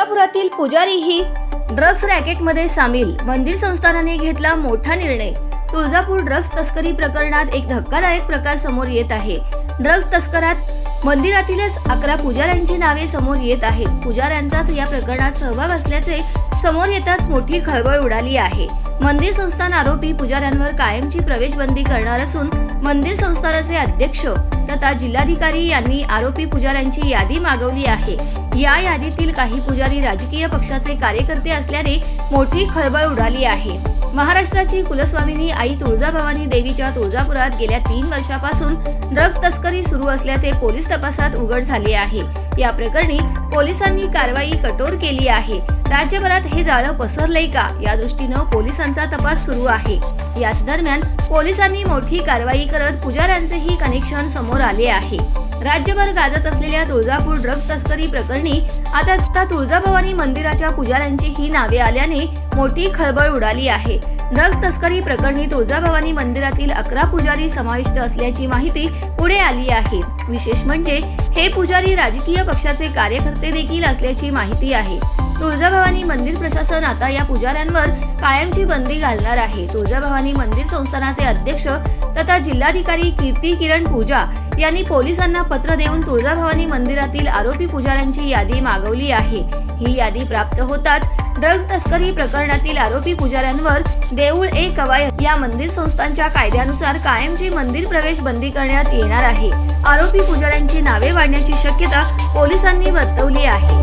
पुजारीही drugs रॅकेटमध्ये सामील. मंदिर संस्थानाने घेतला मोठा निर्णय. तुळजापूर ड्रग्ज तस्करी प्रकरणात एक धक्कादायक प्रकार समोर येत आहे. ड्रग्ज तस्करात मंदिरातीलच अकरा पुजाऱ्यांची नावे समोर येत आहेत. पुजाऱ्यांचाच या प्रकरणात सहभाग असल्याचे समोर येताच मोठी खळबळ उडाली आहे. मंदिर संस्थान आरोपी पुजाऱ्यांवर कायमची प्रवेशबंदी करणार असून मंदिर संस्थानाचे अध्यक्ष तथा जिल्हाधिकारी यांनी आरोपी पुजाऱ्यांची यादी मागवली आहे. या यादीतील काही पुजारी राजकीय पक्षाचे कार्यकर्ते असल्याने मोठी खळबळ उडाली आहे. महाराष्ट्राची कुलस्वामिनी आई तुळजाभवानी देवीच्या तुळजापुरात गेल्या तीन वर्षापासून ड्रग्ज तस्करी सुरू असल्याचे पोलीस तपासात उघड झाले आहे. या प्रकरणी पोलिसांनी कारवाई कठोर केली आहे. राज्यभरात हे जाळं पसरलंय का? या दृष्टीनं पोलिसांचा तपास सुरू आहे. याच दरम्यान पोलिसांनी मोठी कारवाई करत पुजाऱ्यांचेही कनेक्शन समोर आले आहे. राज्यभर गाजत असलेल्या तुळजापूर ड्रग्ज तस्करी प्रकरणी आता आता तुळजाभवानी मंदिराच्या पुजाऱ्यांची ही नावे आल्याने मोठी खळबळ उडाली आहे. ड्रग्ज तस्करी प्रकरणी तुळजाभवानी मंदिरातील अकरा पुजारी समाविष्ट असल्याची माहिती पुढे आली आहे. विशेष म्हणजे हे पुजारी राजकीय पक्षाचे कार्यकर्ते देखील असल्याची माहिती आहे. तुळजाभवानी मंदिर प्रशासन आता या पुजाऱ्यांवर कायमची बंदी घालणार आहे. तुळजाभवानी मंदिर संस्थानाचे अध्यक्ष तथा जिल्हाधिकारी कीर्ती किरण पूजा यांनी पोलिसांना पत्र देऊन तुळजाभवानी मंदिरातील आरोपी पुजाऱ्यांची यादी मागवली आहे. ही यादी प्राप्त होताच ड्रग्ज तस्करी प्रकरणातील आरोपी पुजाऱ्यांवर देऊळ ए कवायत या मंदिर संस्थांच्या कायद्यानुसार कायमची मंदिर प्रवेश बंदी करण्यात येणार आहे. आरोपी पुजाऱ्यांची नावे वाढण्याची शक्यता पोलिसांनी वर्तवली आहे.